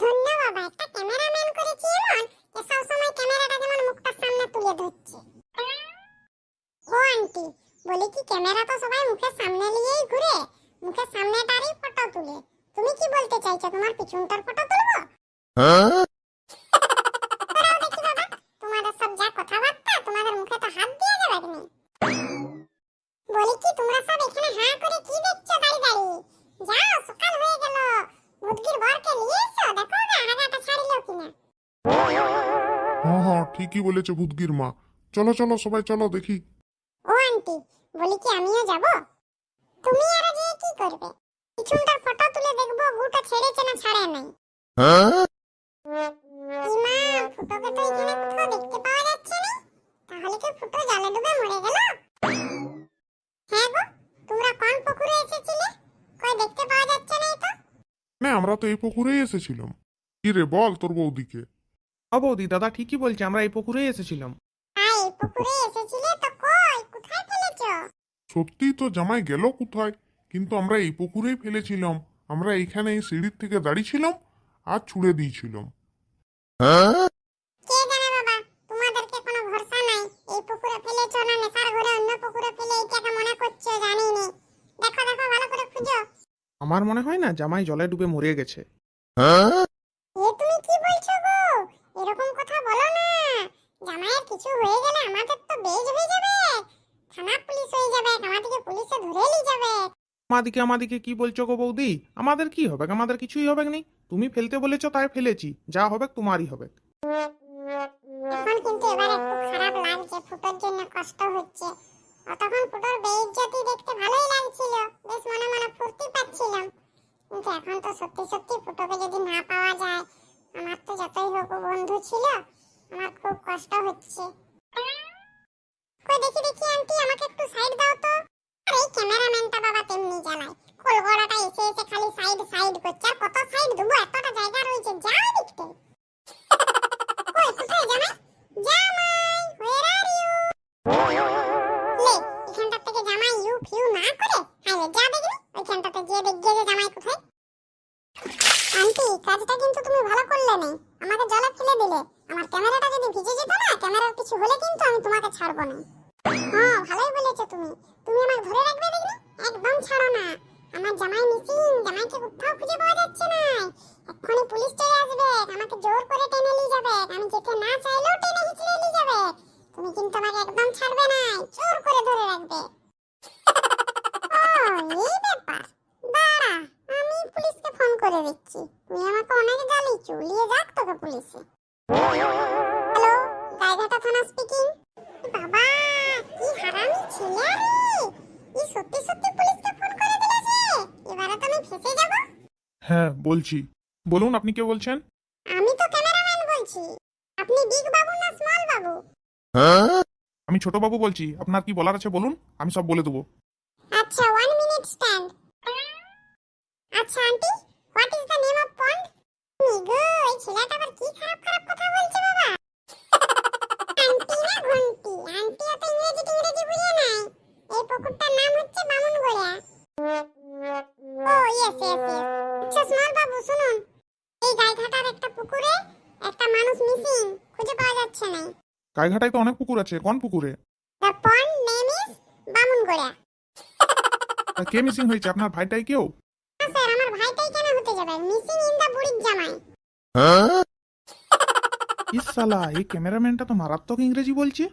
ধন্য বাবা একটা ক্যামেরাম্যান করেছি এমন? যে সবসময় ক্যামেরাটা যেমন মুখটার সামনে তুলে ধরছে। ও আন্টি, বলি কি ক্যামেরা তো সবাই মুখের সামনে নিয়েই ঘুরে, মুখের সামনেটারই ফটো তুলে। তুমি কি বলতে চাইছো, তোমার পিছনটার ফটো তুলবো? বাবা তোমাদের সব যা কথাবার্তা, তোমাদের মুখে তো হাত দিয়ে যাবে কি বলি কি, তোমরা সব এখানে হাঁ করে কি দেখছ, দাঁড়িয়ে দাঁড়িয়ে? যাও, সকাল হয়ে গেল। মুদগির বরকে নিয়ে এসো দেখো না হাগাটা ছাড়িলো কিনা। হ্যাঁ হ্যাঁ ঠিকই বলেছে ভূতগির মা। চলো চলো সবাই চলো দেখি। ও আন্টি বলি কি আমিও যাব? তুমি আর যে কি করবে? পিছনটার ফটো তুলে দেখব গুটা ছেড়েছে না ছাড়ে নাই। না আমরা তো এই পুকুরেই এসেছিলাম। কি রে বল তোর বৌদিকে? ও বৌদি দাদা ঠিকই বলছে আমরা এই পুকুরেই এসেছিলাম। আই এই পুকুরে এসেছিলে তো কই? কোথায় ফেলেছো? সত্যি তো জামাই গেল কোথায়? কিন্তু আমরা এই পুকুরেই ফেলেছিলাম। আমরা এইখানে এই সিঁড়ির থেকে দাঁড়িয়েছিলাম আর ছুড়ে দিয়েছিলাম। কে জানে বাবা তোমাদেরকে কোনো ভরসা নাই এই পুকুরে ফেলেছো না নেশার ঘরে অন্য পুকুরে ফেলে এইটাকে মনে করছ জানি নে দেখো দেখো ভালো করে খুঁজো আমার মনে হয় না জামাই জলে ডুবে মরে গেছে। এ তুমি কি বলছো গো? এরকম কথা বলো না। জামাইয়ের কিছু হয়ে গেলে আমাদের তো বেজ হয়ে যাবে। থানা পুলিশ হয়ে যাবে আমাদেরকে পুলিশে ধরে নিয়ে যাবে। আমাদিকে আমাদিকে কি বলছো গো বৌদি? আমাদের কি হবে? আমাদের কিছুই হবে নি। তুমি ফেলতে বলেছ তাই ফেলেছি। যা হবে তোমারই হবে। এখন তো সত্যি সত্যি ফুটোকে যদি না পাওয়া যায়, আমার তো যতই হোক বন্ধু ছিল, আমার খুব কষ্ট হচ্ছে। কই দেখি দেখি আন্টি, আমাকে একটু সাইড দাও তো। আরে ক্যামেরাম্যানটা বাবা তেমনি এসে এসে খালি সাইড সাইড করছে। আর কত সাইড এতটা জায়গা রয়েছে যাও দেখতে। জামাই? ইউ ফিউ না করে হাইলে যা ওইখানটাতে গিয়ে দেখবে যে জামাই কাজটা কিন্তু তুমি ভালো করলে না। আমাকে জলে ফেলে দিলে। আমার ক্যামেরাটা যদি ভিজে যেত না, ক্যামেরার কিছু হলে কিন্তু আমি তোমাকে ছাড়বো না। হ্যাঁ ভালোই বলেছ তুমি। তুমি আমাকে ধরে রাখবে দেখবি একদম ছাড়ো না। আমার জামাই মিসিং, জামাইকে কোথাও খুঁজে পাওয়া যাচ্ছে না। এক্ষুনি পুলিশ চলে আসবে। আমাকে জোর করে টেনে নিয়ে যাবে। আমি যেতে না চাইলেও টেনে হিচড়ে নিয়ে যাবে। তুমি কিন্তু আমাকে একদম ছাড়বে না। জোর করে ধরে রাখবে ও এই ব্যাপার দাঁড়া আমি পুলিশকে ফোন করে দিচ্ছি। তুই আমাকে অনেক জ্বালিয়েছ। নিয়ে যাক তোকে পুলিশে। হ্যালো গাইঘাটা থানা স্পিকিং বাবা কি হারামি ছেলে আরে ই সত্যি সত্যি পুলিশকে ফোন করে দিলে যে? এবারে তো আমি ফেসে যাব। হ্যাঁ বলছি। বলুন আপনি কে বলছেন? আমি তো ক্যামেরাম্যান বলছি। আপনি বিগ বাবু না স্মল বাবু? আমি ছোট বাবু বলছি। আপনার কি বলার আছে বলুন? আমি সব বলে দেবো। আচ্ছা ওয়ান মিনিট স্ট্যান্ড আচ্ছা aunty. What is the name of pond নিগো এই ছেলেটা আবার কি খারাপ খারাপ কথা বলছে বাবা? আন্টি না ঘন্টি আন্টি অত ইংরেজি টিংরেজি বুঝে নাই। এই পুকুরটার নাম হচ্ছে বামুনগড়িয়া। ও ইয়েস ইয়েস ইয়েস আচ্ছা স্মল বাবু শুনুন। এই গাইঘাটার একটা পুকুরে একটা মানুষ মিসিং খুঁজে পাওয়া যাচ্ছে না। গাইঘাটায় তো অনেক পুকুর আছে। কোন পুকুরে? দ্য পন্ড নেম ইজ তা কে মিসিং হয়েছে? আপনার ভাইটাই কেউ না স্যার আমার ভাইটাই কেন হতে যাবে মিসিং ইন দ্য বুড়ির জামাই ইস সালা এই ক্যামেরাম্যানটা তো মারাত্মক ইংরেজি বলছে।